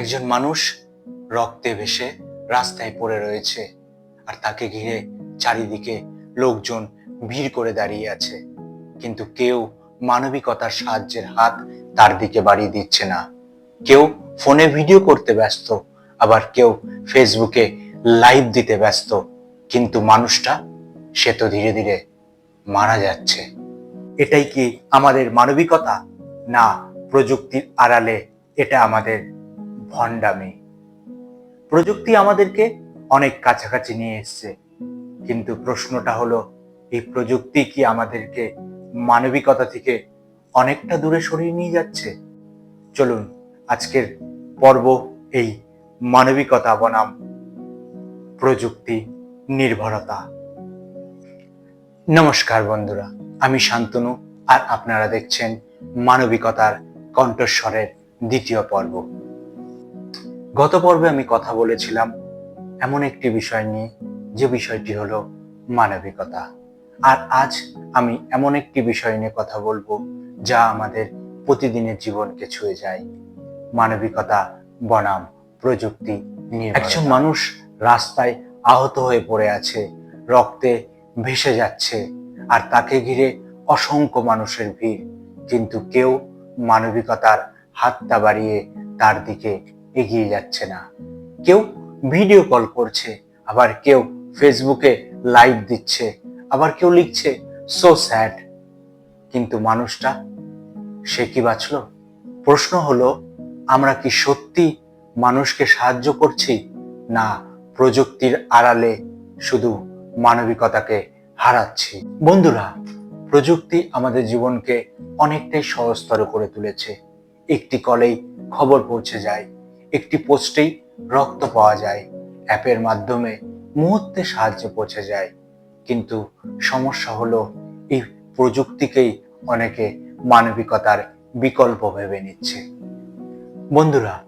একজন মানুষ রক্তে ভেসে রাস্তায় পড়ে রয়েছে আর তাকে ঘিরে চারিদিকে লোকজন ভিড় করে দাঁড়িয়ে আছে। কিন্তু কেউ মানবিকতার সাহায্যের হাত তার দিকে বাড়িয়ে দিচ্ছে না। কেউ ফোনে ভিডিও করতে ব্যস্ত, আবার কেউ ফেসবুকে লাইভ দিতে ব্যস্ত। কিন্তু মানুষটা, সে তো ধীরে ধীরে মারা যাচ্ছে। এটাই কি আমাদের মানবিকতা, না প্রযুক্তির আড়ালে এটা আমাদের ভণ্ডামি। প্রযুক্তি আমাদেরকে অনেক কাছাকাছি নিয়ে এসছে। কিন্তু প্রশ্নটা হলো, এই প্রযুক্তি কি আমাদেরকে মানবিকতা থেকে অনেকটা দূরে সরিয়ে নিয়ে যাচ্ছে? চলুন, আজকের পর্ব এই মানবিকতা বনাম প্রযুক্তি নির্ভরতা। নমস্কার বন্ধুরা, আমি শান্তনু, আর আপনারা দেখছেন মানবিকতার কণ্ঠস্বরের দ্বিতীয় পর্ব। গত পর্বে আমি কথা বলেছিলাম এমন একটি বিষয় নিয়ে, যে বিষয়টি হলো মানবিকতা। আর আজ আমি এমন একটি বিষয় নিয়ে কথা বলব, যা আমাদের প্রতিদিনের জীবনকে ছুঁয়ে যায়। মানবিকতা, বনাম, প্রযুক্তি নিয়ে একজন মানুষ রাস্তায় আহত হয়ে পড়ে আছে, রক্তে ভেসে যাচ্ছে, আর তাকে ঘিরে অসংখ্য মানুষের ভিড়। কিন্তু কেউ মানবিকতার হাতটা বাড়িয়ে তার দিকে এগিয়ে যাচ্ছে না। কেউ ভিডিও কল করছে, আবার কেউ ফেসবুকে লাইভ দিচ্ছে, আবার কেউ লিখছে সো স্যাড কিন্তু মানুষটা, সে কি বাঁচল? প্রশ্ন হলো, আমরা কি সত্যি মানুষকে সাহায্য করছি, না প্রযুক্তির আড়ালে শুধু মানবিকতাকে হারাচ্ছি? বন্ধুরা, প্রযুক্তি আমাদের জীবনকে অনেকটাই সহজতর করে তুলেছে। একটি কলেই খবর পৌঁছে যায়। একটি পোস্টেই রক্ত পাওয়া যায়। অ্যাপের মাধ্যমে মুহূর্তে সাহায্য পৌঁছে যায়। কিন্তু সমস্যা হলো, এই প্রযুক্তিকেই অনেকে মানবিকতার বিকল্প ভেবে নিচ্ছে। বন্ধুরা,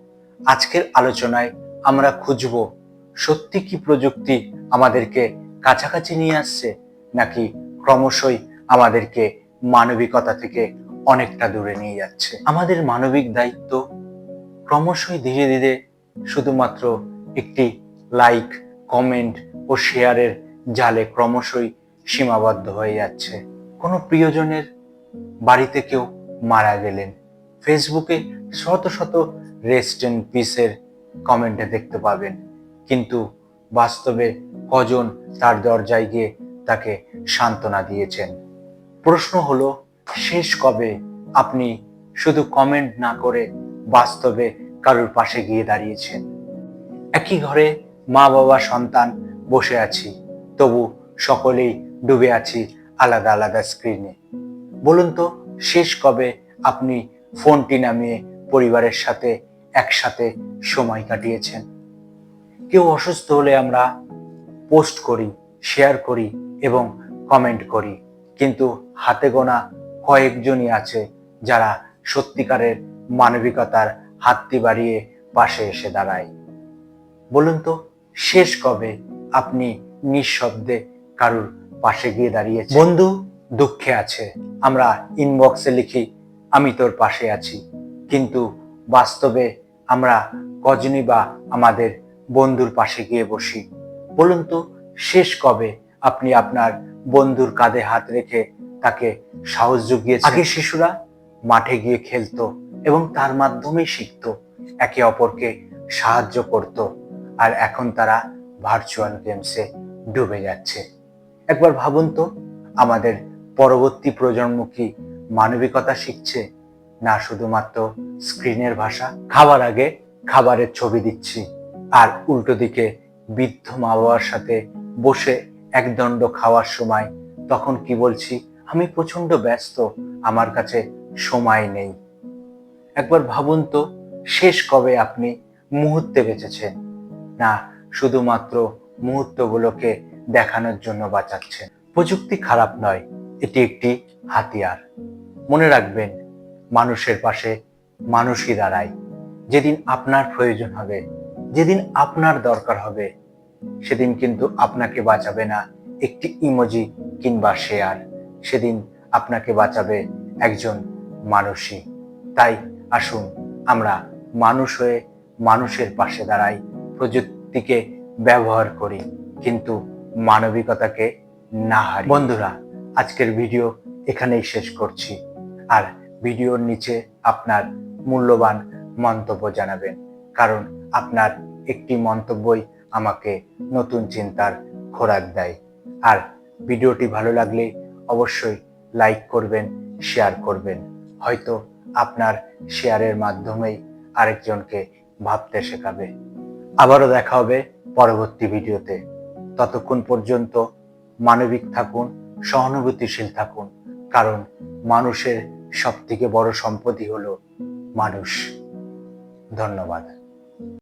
আজকের আলোচনায় আমরা খুঁজব, সত্যি কি প্রযুক্তি আমাদেরকে কাছাকাছি নিয়ে আসছে, নাকি ক্রমশই আমাদেরকে মানবিকতা থেকে অনেকটা দূরে নিয়ে যাচ্ছে? আমাদের মানবিক দায়িত্ব ক্রমশই ধীরে ধীরে শুধুমাত্র একটি লাইক কমেন্ট ও শেয়ারের জালে ক্রমশই সীমাবদ্ধ হয়ে যাচ্ছে। কোনো প্রিয়জনের বাড়িতে কেউ মারা গেলেন। ফেসবুকে শত শত রেস্ট এন্ড পিসের কমেন্টে দেখতে পাবেন। কিন্তু বাস্তবে কজন তার দরজায় গিয়ে তাকে সান্ত্বনা দিয়েছেন? প্রশ্ন হলো, শেষ কবে আপনি শুধু কমেন্ট না করে বাস্তবে কারোর পাশে গিয়ে দাঁড়িয়েছেন একই ঘরে মা বাবা, সন্তান বসে আছি, তবু সকলেই ডুবে আছি আলাদা আলাদা স্ক্রিনে বলুন তো, শেষ কবে আপনি ফোনটি নামিয়ে পরিবারের সাথে একসাথে সময় কাটিয়েছেন? কেউ অসুস্থ হলে আমরা পোস্ট করি, শেয়ার করি এবং কমেন্ট করি। কিন্তু হাতে গোনা কয়েকজনই আছে যারা সত্যিকারের মানবিকতার হাতটি বাড়িয়ে পাশে এসে দাঁড়ায়। বলুন তো, শেষ কবে আপনি নিঃশব্দে কারুর পাশে গিয়ে দাঁড়িয়ে বন্ধু, দুঃখে আছে। আমরা ইনবক্সে লিখি, আমি তোর পাশে আছি। কিন্তু বাস্তবে আমরা কজনই বা আমাদের বন্ধুর পাশে গিয়ে বসি। বলুন তো, শেষ কবে আপনি আপনার বন্ধুর কাঁধে হাত রেখে তাকে সাহস জুগিয়েছেন? আগে শিশুরা মাঠে গিয়ে খেলতো এবং তার মাধ্যমেই শিখতো। একে অপরকে সাহায্য করত আর এখন তারা ভার্চুয়াল গেমসে ডুবে যাচ্ছে। একবার ভাবুন তো, আমাদের পরবর্তী প্রজন্ম কি মানবিকতা শিখছে না শুধুমাত্র স্ক্রিনের ভাষা? খাবার আগে খাবারের ছবি দিচ্ছি আর উল্টো দিকে বৃদ্ধ মা বাবার সাথে বসে একদণ্ড খাওয়ার সময় তখন কি বলছি, আমি প্রচণ্ড ব্যস্ত, আমার কাছে সময় নেই। একবার ভাবুন তো, শেষ কবে আপনি মুহূর্তে বেঁচেছেন? না, শুধুমাত্র মুহূর্তগুলোকে দেখানোর জন্য বাঁচাচ্ছেন। প্রযুক্তি খারাপ নয়, এটি একটি হাতিয়ার। মনে রাখবেন, মানুষের পাশে মানুষই দাঁড়ায়। যেদিন আপনার প্রয়োজন হবে, যেদিন আপনার দরকার হবে, সেদিন কিন্তু আপনাকে বাঁচাবে না একটি ইমোজি কিংবা শেয়ার। সেদিন আপনাকে বাঁচাবে একজন মানুষই। তাই আসুন, আমরা মানুষ হয়ে মানুষের পাশে দাঁড়াই, প্রযুক্তিকে ব্যবহার করি, কিন্তু মানবিকতাকে না হারি। বন্ধুরা, আজকের ভিডিও এখানেই শেষ করছি। আর ভিডিওর নিচে আপনার মূল্যবান মন্তব্য জানাবেন, কারণ আপনার একটি মন্তব্যই আমাকে নতুন চিন্তার খোরাক দেয়। আর ভিডিওটি ভালো লাগলে অবশ্যই লাইক করবেন, শেয়ার করবেন। হয়তো শেয়ারের মাধ্যমেই আরেকজনকে ভাবতে শেখাবে। আবারও দেখা হবে পরবর্তী ভিডিওতে। ততক্ষণ পর্যন্ত মানবিক থাকুন, সহানুভূতিশীল থাকুন, কারণ মানুষের সবথেকে বড় সম্পত্তি হলো মানুষ। ধন্যবাদ।